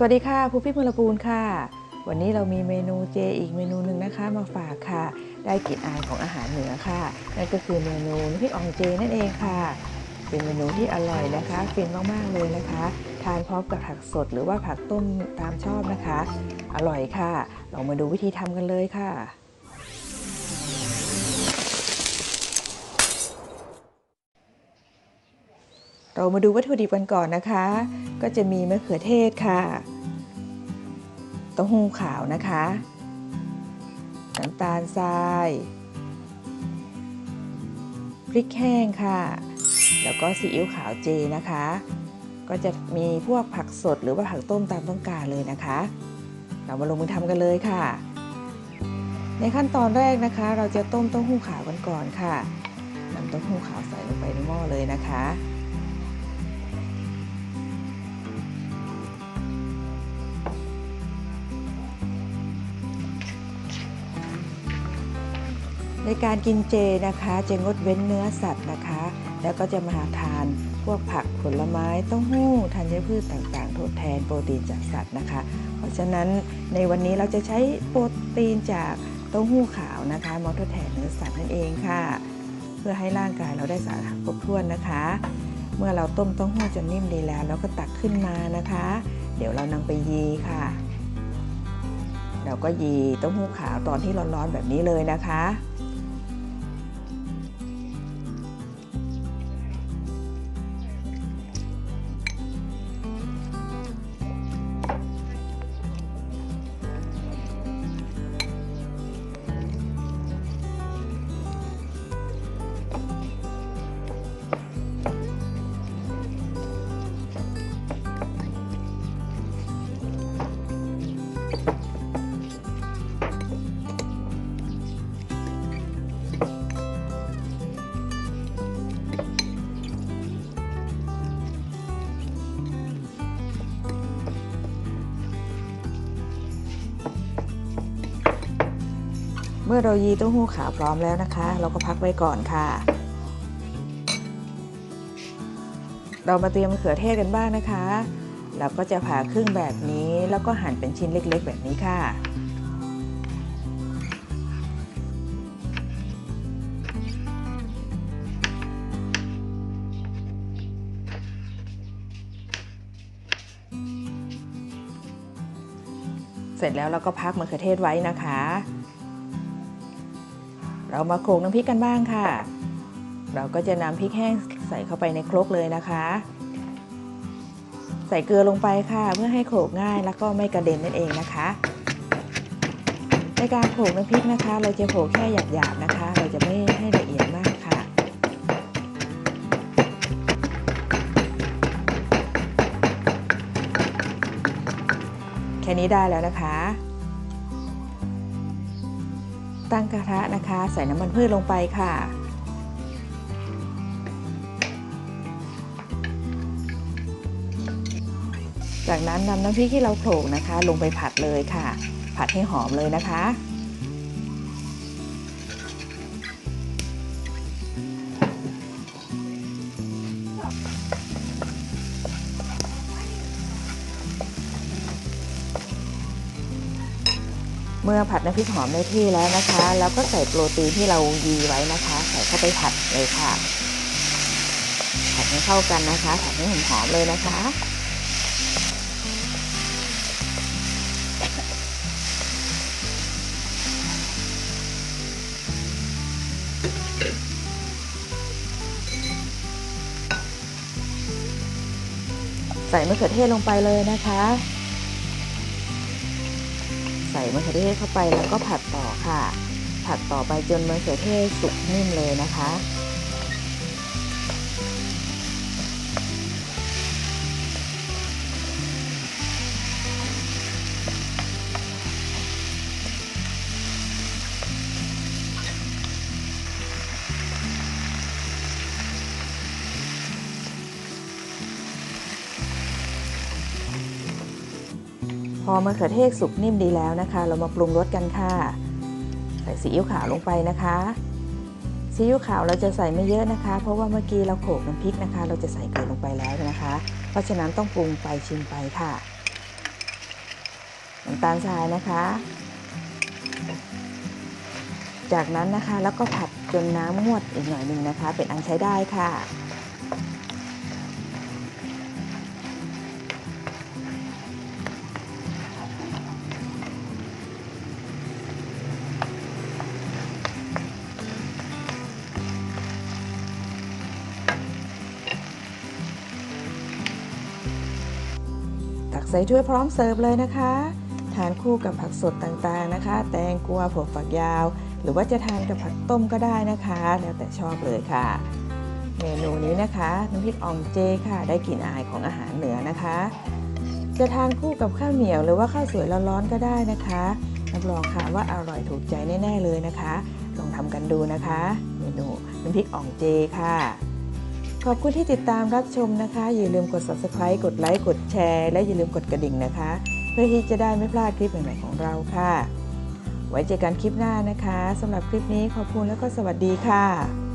สวัสดีค่ะผู้พี่พลปูนค่ะ วันนี้เรามีเมนูเจอีกเมนูหนึ่งนะคะมาฝากค่ะ ได้กลิ่นอายของอาหารเหนือค่ะ นั่นก็คือเมนูน้ำพริกอ่องเจนั่นเองค่ะ เป็นเมนูที่อร่อยนะคะฟินมากๆเลยนะคะ ทานพร้อมกับผักสดหรือว่าผักต้มตามชอบนะคะ อร่อยค่ะ เรามาดูวิธีทำกันเลยค่ะ เรามาดูวัตถุดิบกันก่อนนะคะ ก็จะมีมะเขือเทศค่ะเต้าหู้ขาวนะคะน้ำตาลทรายพริกแห้งค่ะ แล้วก็ซีอิ๊วขาวเจนะคะ ก็จะมีพวกผักสดหรือว่าผักต้มตามต้องการเลยนะคะ เรามาลงมือทำกันเลยค่ะ ในขั้นตอนแรกนะคะ เราจะต้มเต้าหู้ขาวกันก่อนค่ะนำเต้าหู้ขาวใส่ลงไปในหม้อเลยนะคะ ในการกินเจนะคะจะงดเว้นเนื้อสัตว์นะคะ แล้วก็จะมาทานพวกผักผลไม้เต้าหู้ธัญพืชต่างๆ ทดแทนโปรตีนจากสัตว์นะคะ เพราะฉะนั้นในวันนี้เราจะใช้โปรตีนจากเต้าหู้ขาวนะคะมาทดแทนเนื้อสัตว์นั่นเองค่ะ เพื่อให้ร่างกายเราได้สารอาหารครบถ้วนนะคะ เมื่อเราต้มเต้าหู้จนนิ่มดีแล้วเราก็ตักขึ้นมานะคะ เดี๋ยวเรานำไปยีค่ะ เราก็ยีเต้าหู้ขาวตอนที่ร้อนๆแบบนี้เลยนะคะ เมื่อเรายีเต้าหู้ขาวพร้อมแล้วนะคะ เราก็พักไว้ก่อนค่ะ เรามาเตรียมมะเขือเทศกันบ้างนะคะเราก็จะผ่าครึ่งแบบนี้แล้วก็หั่นเป็นชิ้นเล็กๆ แบบนี้ค่ะเสร็จแล้วเราก็พักมะเขือเทศไว้นะคะ เรามาโขลกน้ำพริกกันบ้างค่ะ เราก็จะนำพริกแห้งใส่เข้าไปในครกเลยนะคะ ใส่เกลือลงไปค่ะ เพื่อให้โขลกง่ายแล้วก็ไม่กระเด็นนั่นเองนะคะ ในการโขลกน้ำพริกนะคะ เราจะโขลกแค่หยาบๆนะคะ เราจะไม่ให้ละเอียดมากค่ะแค่นี้ได้แล้วนะคะ ตั้งกระทะนะคะ ใส่น้ำมันพืชลงไปค่ะ จากนั้นนำน้ำพริกที่เราโขลกนะคะ ลงไปผัดเลยค่ะ ผัดให้หอมเลยนะคะ เมื่อผัดน้ำพริกหอมได้ที่แล้วนะคะแล้วก็ใส่โปรตีนที่เรายีไว้นะคะ ใส่เข้าไปผัดเลยค่ะ ผัดให้เข้ากันนะคะ ผัดให้หอมๆเลยนะคะใส่มะเขือเทศลงไปเลยนะคะ ส่มะเขือเทศเข้าไปแล้วก็ผัดต่อค่ะ ผัดต่อไปจนมะเขือเทศสุกนิ่มเลยนะคะ อมะเขือเทศสุกนิ่มดีแล้วนะคะ เรามาปรุงรสกันค่ะ ใส่ซีอิ๊วขาวลงไปนะคะซีอิ๊วขาวเราจะใส่ไม่เยอะนะคะ เพราะว่าเมื่อกี้เราโขลกน้ำพริกนะคะ เราจะใส่เกลือลงไปแล้วนะคะ เพราะฉะนั้นต้องปรุงไปชิมไปค่ะน้ำตาลทรายนะคะ จากนั้นนะคะแล้วก็ผัดจนน้ำงวดอีกหน่อยหนึ่งนะคะ เป็นอันใช้ได้ค่ะ ตักใส่ถ้วยพร้อมเสิร์ฟเลยนะคะ ทานคู่กับผักสดต่างๆนะคะ แตงกวาผักฝักยาว หรือว่าจะทานกับผักต้มก็ได้นะคะ แล้วแต่ชอบเลยค่ะ เมนูนี้นะคะน้ำพริกอ่องเจค่ะ ได้กลิ่นอายของอาหารเหนือนะคะ จะทานคู่กับข้าวเหนียวหรือว่าข้าวสวยร้อนๆก็ได้นะคะรับรองค่ะว่าอร่อยถูกใจแน่ๆเลยนะคะ ลองทำกันดูนะคะ เมนูน้ำพริกอ่องเจค่ะ ขอบคุณที่ติดตามรับชมนะคะ อย่าลืมกด subscribe กดไลค์กดแชร์ และอย่าลืมกดกระดิ่งนะคะ เพื่อที่จะได้ไม่พลาดคลิปใหม่ๆของเราค่ะ ไว้เจอกันคลิปหน้านะคะสำหรับคลิปนี้ขอบคุณแล้วก็สวัสดีค่ะ